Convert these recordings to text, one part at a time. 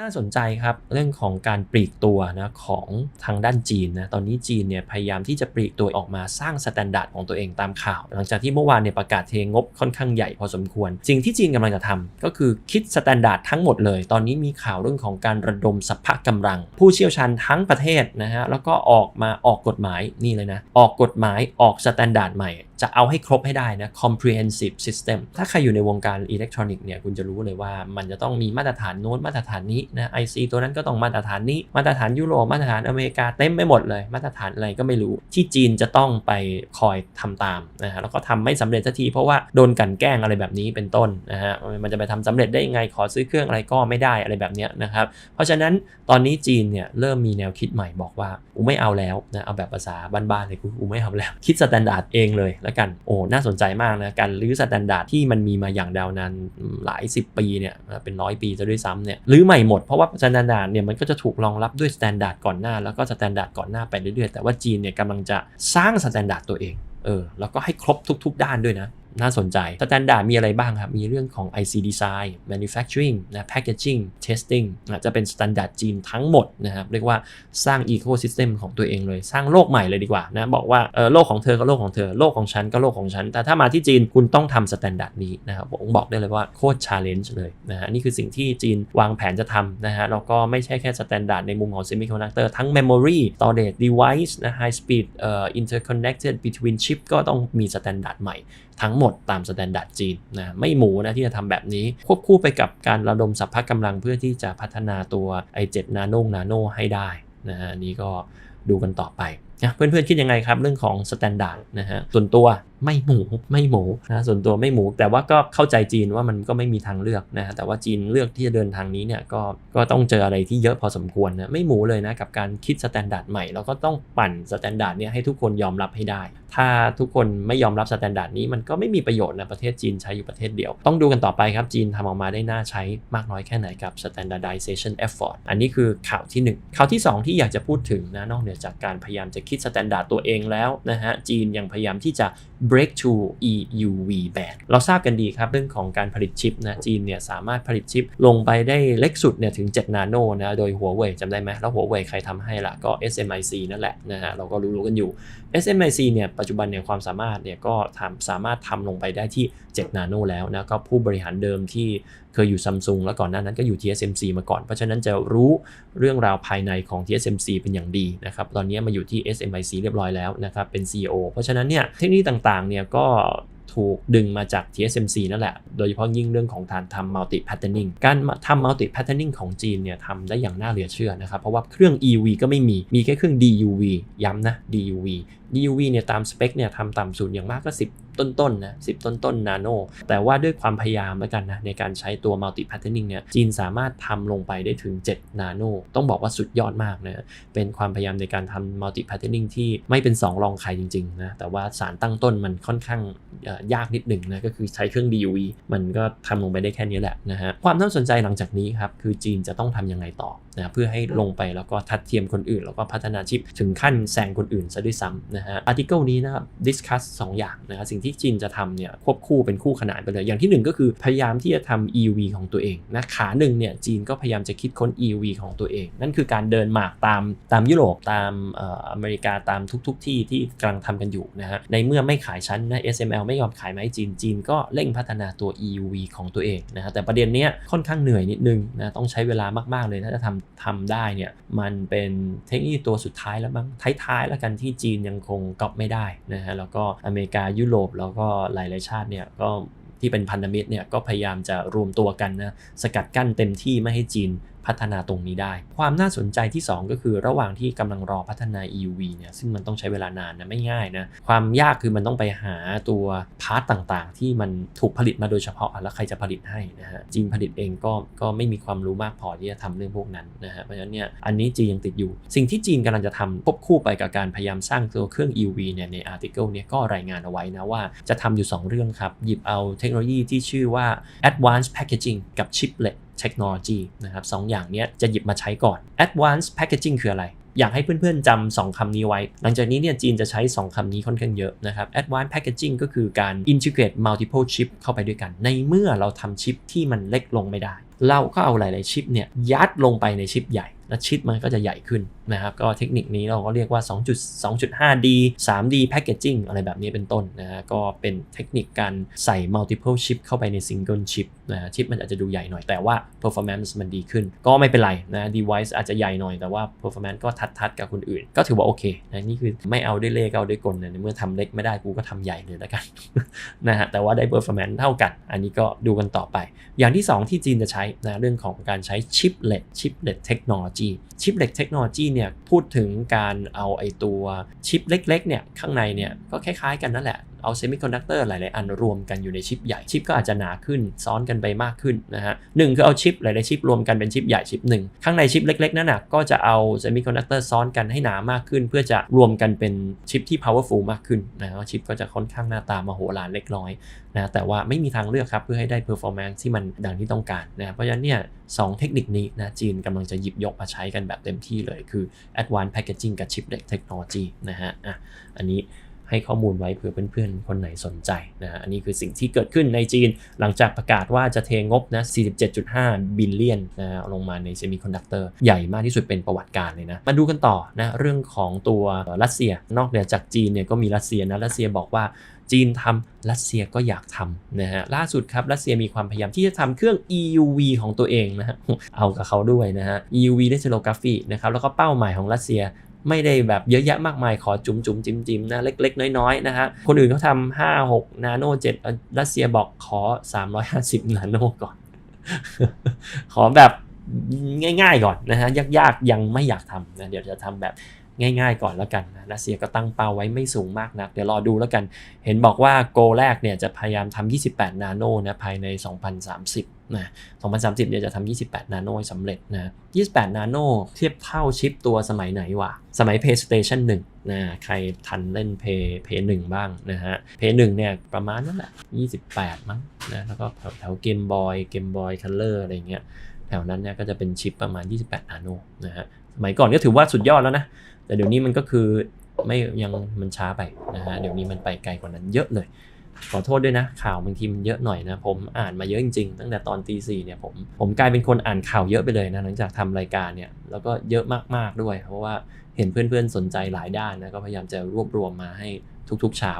น่าสนใจครับเรื่องของการปลีกตัวนะของทางด้านจีนนะตอนนี้จีนเนี่ยพยายามที่จะปลีกตัวออกมาสร้างสแตนดาร์ดของตัวเองตามข่าว หลังจากที่เมื่อวานเนี่ยประกาศเทงบค่อนข้างใหญ่พอสมควร สิ่งที่จีนกำลังจะทำก็คือคิดสแตนดาร์ดทั้งหมดเลย ตอนนี้มีข่าวเรื่องของการระดมสัพพะกำลัง ผู้เชี่ยวชาญทั้งประเทศนะฮะแล้วก็ออกมาออกกฎหมายนี่เลยนะออกกฎหมายออกสแตนดาร์ดใหม่จะเอาให้ครบให้ได้นะ comprehensive system ถ้าใครอยู่ในวงการอิเล็กทรอนิกส์เนี่ยคุณจะรู้เลยว่ามันจะต้องมีมาตรฐานโน้นมาตรฐานนี้นะ IC ตัวนั้นก็ต้องมาตรฐานนี้มาตรฐานยุโรปมาตรฐานอเมริกาเต็มไปหมดเลย มาตรฐานอะไรก็ไม่รู้ ที่จีนจะต้องไปคอยทำตามนะฮะแล้วก็ทำไม่สำเร็จสักทีเพราะว่าโดนกั่นแกล้งอะไรแบบนี้เป็นต้นนะฮะมันจะไปทำสำเร็จได้ยังไงขอซื้อเครื่องอะไรก็ไม่ได้อะไรแบบเนี้ยนะครับเพราะฉะนั้นตอนนี้จีนเนี่ยเริ่มมีแนวคิดใหม่บอกว่าอูไม่เอาแล้วนะเอาแบบภาษาบ้านๆเลยกูอูไม่เอาแล้วคิดสแตนดาร์ดเองเลยแล้วกันโอ้น่าสนใจมากนะการรื้อสแตนดาร์ดที่มันมีมาอย่างดาวนานหลาย 10 ปีเนี่ยเป็นร้อยปีจะด้วยซ้ำเนี่ยรื้อใหม่หมดเพราะว่าสแตนดาร์ดเนี่ยมันก็จะถูกรองรับด้วยสแตนดาร์ดก่อนหน้า แล้วก็สแตนดาร์ดก่อนหน้าไปเรื่อยๆ แต่ว่าจีนเนี่ยกำลังจะสร้างสแตนดาร์ดตัวเองเออแล้วก็ให้ครบทุก ๆ ด้านด้วยนะน่าสนใจสแตนดาร์ดมีอะไรบ้างครับ มีเรื่องของ IC design manufacturing นะ packaging testing นะจะเป็นสแตนดาร์ดจีนทั้งหมดนะครับ เรียกว่าสร้าง ecosystem ของตัวเองเลย สร้างโลกใหม่เลยดีกว่านะ บอกว่าเออโลกของเธอก็โลกของเธอ โลกของฉันก็โลกของฉัน แต่ถ้ามาที่จีนคุณต้องทำสแตนดาร์ดนี้นะครับ ผมบอกได้เลยว่าโคตร challenge เลยนะฮะ นี่คือสิ่งที่จีนวางแผนจะทำนะฮะ แล้วก็ไม่ใช่แค่สแตนดาร์ดในมุมของ semiconductor ทั้ง memory storage device นะ high speed เอ่อ interconnected between chip ก็ต้องมีสแตนดาร์ดใหม่ทั้งหมดตามสแตนดาร์ดจีนนะไม่หมูนะที่จะทำแบบนี้ ควบคู่ไปกับการระดมสรรพกำลังเพื่อที่จะพัฒนาตัวไอ7นาโนนาโนให้ได้นะฮะนี่ก็ ดูกันต่อไปนะเพื่อนๆคิดยังไงครับเรื่องของสแตนดาร์ดนะฮะส่วนตัวไม่หมูไม่หมูนะส่วนตัวไม่หมู แต่ว่าก็เข้าใจจีนว่ามันก็ไม่มีทางเลือกนะฮะแต่ว่าจีนเลือกที่จะเดินทางนี้เนี่ยก็ก็ต้องเจออะไรที่เยอะพอสมควรนะไม่หมูเลยนะกับการคิดสแตนดาร์ดใหม่แล้วก็ต้องปั่นสแตนดาร์ดเนี่ยให้ทุกคนยอมรับให้ได้ ถ้าทุกคนไม่ยอมรับสแตนดาร์ดนี้มันก็ไม่มีประโยชน์นะประเทศจีนใช้อยู่ประเทศเดียว ต้องดูกันต่อไปครับจีนทำออกมาได้น่าใช้มากน้อยแค่ไหนกับ standardization effort อันนี้คือข่าวที่ 1 ข่าวที่ 2 ที่อยากจะพูดถึงนะนอกเหนือจากการพยายามจะคิดสแตนดาร์ดตัวเองแล้วนะฮะ จีนยังพยายามที่จะ break to EUV band เราทราบกันดีครับเรื่องของการผลิตชิปนะ จีนเนี่ยสามารถผลิตชิปลงไปได้เล็กสุดเนี่ยถึง 7 นาโนนะ โดยหัวเว่ยจำได้ไหม แล้วหัวเว่ยใครทำให้ล่ะ ก็ SMIC นั่นแหละนะฮะ เราก็รู้ๆกันอยู่ SMIC เนี่ยปัจจุบันเนี่ยความสามารถเนี่ยก็ทำสามารถทำลงไปได้ที่ 7 นาโนแล้วนะ ก็ผู้บริหารเดิมที่เคยอยู่ซัมซุงแล้วก่อนหน้านั้นก็อยู่ TSMC มาก่อน เพราะฉะนั้นจะรู้เรื่องราวภายในของ TSMC เป็นอย่างดีนะครับตอนนี้มาอยู่ที่ SMIC เรียบร้อยแล้วนะครับเป็น CEO เพราะฉะนั้นเนี่ยเทคโนโลยีต่างๆเนี่ยก็ถูกดึงมาจาก TSMC นั่นแหละ โดยเฉพาะยิ่งเรื่องของการทำ multi patterning การทำ multi patterning ของจีนเนี่ยทำได้อย่างน่าเหลือเชื่อนะครับ เพราะว่าเครื่อง EUV ก็ไม่มี มีแค่เครื่อง DUV ย้ำนะ DUV DUV เนี่ยตามสเปคเนี่ยทำต่ำสุดอย่างมากก็ 10 ต้นๆนะ10ต้นๆนาโนแต่ว่าด้วยความพยายามแล้วกันนะในการใช้ตัว multi patterning เนี่ยจีนสามารถทำลงไปได้ถึง 7 นาโนต้องบอกว่าสุดยอดมากนะเป็นความพยายามในการทำ multi patterning ที่ไม่เป็น 2 รองใครจริงๆนะแต่ว่าสารตั้งต้นมันค่อนข้างยากนิดหนึ่งนะก็คือใช้เครื่อง DUV มันก็ทำลงไปได้แค่นี้แหละนะฮะความน่าสนใจหลังจากนี้ครับคือจีนจะต้องทำยังไงต่อนะเพื่อให้ลงไปแล้วก็ทัดเทียมคนอื่น แล้วก็พัฒนาชิปถึงขั้นแซงคนอื่นซะด้วยซ้ำนะฮะอาร์ติเคิลนี้นะครับดิสคัสสอย่างนะสิ่งที่ที่จีนจะทำเนี่ยควบคู่เป็นคู่ขนานไปเลย อย่างที่ 1 ก็คือพยายามที่จะทำ EUV ของตัวเองนะขาหนึ่งเนี่ยจีนก็พยายามจะคิดค้น EUV ของตัวเอง นั่นคือการเดินหมากตามตามยุโรปตามอเมริกาตามทุกๆทที่ที่กำลังทำกันอยู่นะฮะในเมื่อไม่ขายชั้นนะ SML ไม่ยอมขายไม้จีนจีนก็เร่งพัฒนาตัว EUV ของตัวเองนะฮะแต่ประเด็นเนี้ยค่อนข้างเหนื่อยนิดนึงนะต้องใช้เวลามากๆเลยถ้าจะทำทำได้เนี่ยมันเป็นเทคโนโลยีตัวสุดท้ายแล้วบ้างท้ายๆแล้วกันที่จีนยังคงก๊อปไม่ได้นะฮะแล้วก็อเมริกายุโรปแล้วก็หลายๆชาติเนี่ยก็ที่เป็นพันธมิตรเนี่ยก็พยายามจะรวมตัวกันนะสกัดกั้นเต็มที่ไม่ให้จีน พัฒนาตรงนี้ได้ ความน่าสนใจที่ 2 ก็คือระหว่างที่กำลังรอพัฒนา EUV เนี่ยซึ่งมันต้องใช้เวลานานนะไม่ง่ายนะความยากคือมันต้องไปหาตัวพาร์ตต่างๆ ที่มันถูกผลิตมาโดยเฉพาะแล้วใครจะผลิตให้นะฮะจีนผลิตเองก็ก็ไม่มีความรู้มากพอที่จะทำเรื่องพวกนั้นนะฮะเพราะฉะนั้นเนี่ยอันนี้จีนยังติดอยู่ สิ่งที่จีนกำลังจะทำควบคู่ไปกับการพยายามสร้างตัวเครื่อง EUV เนี่ยในอาร์ติเคิลเนี่ยก็รายงานเอาไว้นะว่าจะทำอยู่ 2 เรื่องครับหยิบเอาเทคโนโลยีที่ชื่อว่า advanced packaging กับ chiplet เทคโนโลยีนะครับสอย่างนี้จะหยิบมาใช้ก่อน advanced packaging คืออะไร อยากให้เพื่อนๆจำสองคำนี้ไว้ หลังจากนี้เนี่ยจีนจะใช้ 2 คำนี้ค่อนข้างเยอะนะครับ advanced packaging ก็คือการ integrate multiple chip เข้าไปด้วยกัน ในเมื่อเราทำชิปที่มันเล็กลงไม่ได้ เราก็เอาหลายๆชิปเนี่ยยัดลงไปในชิปใหญ่ และชิปมันก็จะใหญ่ขึ้นนะครับก็เทคนิคนี้เราก็เรียกว่า 2.2.5D 3D packaging อะไรแบบนี้เป็นต้นนะฮะก็เป็นเทคนิคการใส่ multiple chip เข้าไปใน single chip นะชิปมันอาจจะดูใหญ่หน่อยแต่ว่า performance มันดีขึ้น ก็ไม่เป็นไรนะ device อาจจะใหญ่หน่อยแต่ว่า performance ก็ทัดๆกับคนอื่น ก็ถือว่าโอเคนะนี่คือไม่เอาด้วยเลขเอาด้วยกลนะในเมื่อทำเล็กไม่ได้กูก็ทำใหญ่เลยแล้วกันนะฮะแต่ว่าได้ performance เท่ากัน อันนี้ก็ดูกันต่อไป อย่างที่ 2 ที่จีนจะใช้นะเรื่องของการใช้ chiplet chiplet technology chiplet technology เนี่ยพูดถึงการเอาไอตัวชิปเล็กๆเนี่ยข้างในเนี่ยก็คล้ายๆกันนั่นแหละเอาเซมิคอนดักเตอร์หลาย ๆ อันรวมกันอยู่ในชิปใหญ่ชิปก็อาจจะหนาขึ้น ซ้อนกันไปมากขึ้นนะฮะหนึ่งคือเอาชิปหลาย ๆ ชิปรวมกันเป็นชิปใหญ่ชิปหนึ่งข้างในชิปเล็ก ๆ นั่นนะก็จะเอาเซมิคอนดักเตอร์ซ้อนกันให้หนามากขึ้น เพื่อจะรวมกันเป็นชิปที่ powerful มากขึ้นนะชิปก็จะค่อนข้างหน้าตามโหฬารเล็กน้อยนะแต่ว่าไม่มีทางเลือกครับเพื่อให้ได้ performance ที่มันดังที่ต้องการนะเพราะฉะนั้นเนี่ยสองเทคนิคนี้นะจีนกำลังจะหยิบยกมาใช้กันแบบเต็มที่เลยคือ advanced packaging กับ chiplet technology นะฮะอะอันนี้ ให้ข้อมูลไว้เผื่อเพื่อนๆ คนไหนสนใจนะฮะอันนี้คือสิ่งที่เกิดขึ้นในจีน หลังจากประกาศว่าจะเทงบนะ 47.5 บิลเลียนนะลงมาในเซมิคอนดักเตอร์ใหญ่มากที่สุดเป็นประวัติการเลยนะ มาดูกันต่อนะเรื่องของตัวรัสเซีย นอกเหนือจากจีนเนี่ยก็มีรัสเซียนะรัสเซียบอกว่าจีนทำรัสเซียก็อยากทำนะฮะล่าสุดครับรัสเซียมีความพยายามที่จะทำเครื่อง EUV ของตัวเองนะฮะเอากับเขาด้วยนะฮะ EUV Lithography นะครับแล้วก็เป้าหมายของรัสเซีย ไม่ได้แบบเยอะแยะมากมายขอจุ๋มจุ๋มจิมจิมนะเล็ก ๆ น้อยๆนะฮะคนอื่นเขาทำ5 6นาโน7รัสเซียบอกขอ 350 นาโนก่อน ขอแบบง่าย ๆ ก่อนนะฮะยากๆยังไม่อยากทำนะเดี๋ยวจะทำแบบง่ายๆ ก่อนแล้วกันนะรัสเซียก็ตั้งเป้าไว้ไม่สูงมากนัก เดี๋ยวรอดูแล้วกัน เห็นบอกว่าโกแรกเนี่ยจะพยายามทำ28 นาโนนะภายใน 2030 นะ2030เนี่ยจะทำ28 นาโนให้สำเร็จนะ28 นาโนเทียบเท่าชิปตัวสมัยไหนวะ สมัย PlayStation 1นะใครทันเล่น Play Play 1บ้างนะฮะ Play 1เนี่ยประมาณนั้นแหละ28 มั้งนะแล้วก็แถวแถวเกมบอยเกมบอยคัลเลอร์อะไรเงี้ยแถวนั้นเนี่ยก็จะเป็นชิปประมาณ 28 นาโนนะฮะสมัยก่อนก็ถือว่าสุดยอดแล้วนะ แต่เดี๋ยวนี้มันก็คือไม่ยังมันช้าไปนะฮะเดี๋ยวนี้มันไปไกลกว่านั้นเยอะเลย ขอโทษด้วยนะ ข่าวบางทีมันเยอะหน่อยนะ ผมอ่านมาเยอะจริงๆ ตั้งแต่ตอนตีสี่เนี่ยผมผมกลายเป็นคนอ่านข่าวเยอะไปเลยนะหลังจากทำรายการเนี่ยแล้วก็เยอะมากๆด้วย เพราะว่าเห็นเพื่อนๆสนใจหลายด้านนะก็พยายามจะรวบรวมมาให้ทุกๆเช้า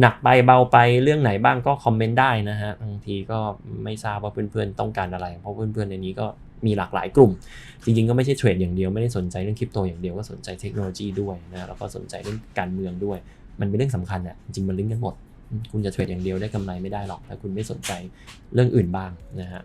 หนักไปเบาไปเรื่องไหนบ้างก็คอมเมนต์ได้นะฮะบางทีก็ไม่ทราบว่าเพื่อนๆต้องการอะไร เพราะเพื่อนๆในนี้ก็มีหลากหลายกลุ่ม จริงๆก็ไม่ใช่เทรดอย่างเดียวไม่ได้สนใจเรื่องคริปโตอย่างเดียวก็สนใจเทคโนโลยีด้วยนะแล้วก็สนใจเรื่องการเมืองด้วย มันเป็นเรื่องสำคัญอะจริงๆมันลิงก์กันหมด คุณจะเทรดอย่างเดียวได้กำไรไม่ได้หรอกถ้าคุณไม่สนใจเรื่องอื่นบ้างนะฮะ